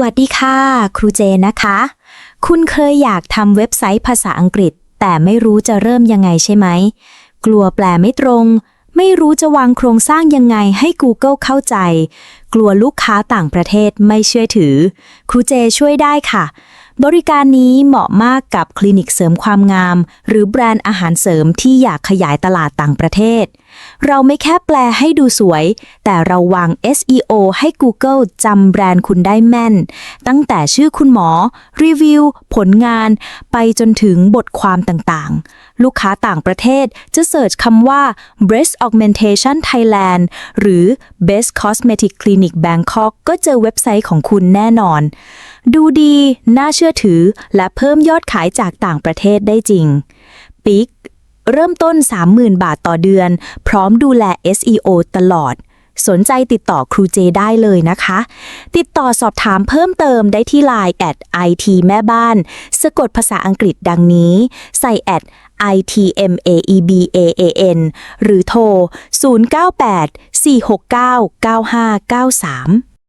วัสดีค่ะ ครูเจนะคะ คุณเคยอยากทำเว็บไซต์ภาษาอังกฤษ แต่ไม่รู้จะเริ่มยังไงใช่ไหม กลัวแปลไม่ตรง ไม่รู้จะวางโครงสร้างยังไงให้ Google เข้าใจ กลัวลูกค้าต่างประเทศไม่เชื่อถือ ครูเจช่วยได้ค่ะ บริการนี้เหมาะมากกับคลินิกเสริมความงาม หรือแบรนด์อาหารเสริมที่อยากขยายตลาดต่างประเทศ เราไม่แค่แปลให้ดูสวย แต่เราวาง SEO ให้ Google จำแบรนด์คุณได้แม่น ตั้งแต่ชื่อคุณหมอ รีวิว ผลงาน ไปจนถึงบทความต่างๆ ลูกค้าต่างประเทศจะเสิร์ชคำว่า breast augmentation Thailand หรือ best cosmetic clinic Bangkok ก็เจอเว็บไซต์ของคุณแน่นอน ดูดี น่าเชื่อื่อถือ และเพิ่มยอดขายจากต่างประเทศได้จริงปิกเริ่มต้น 30,000 บาทต่อเดือน พร้อมดูแล SEO ตลอด สนใจติดต่อครูเจได้เลยนะคะ ติดต่อสอบถามเพิ่มเติมได้ที่ Line at IT แม่บ้าน สะกดภาษาอังกฤษดังนี้ ใส่ at itmaebaan หรือโทร 098 469 9593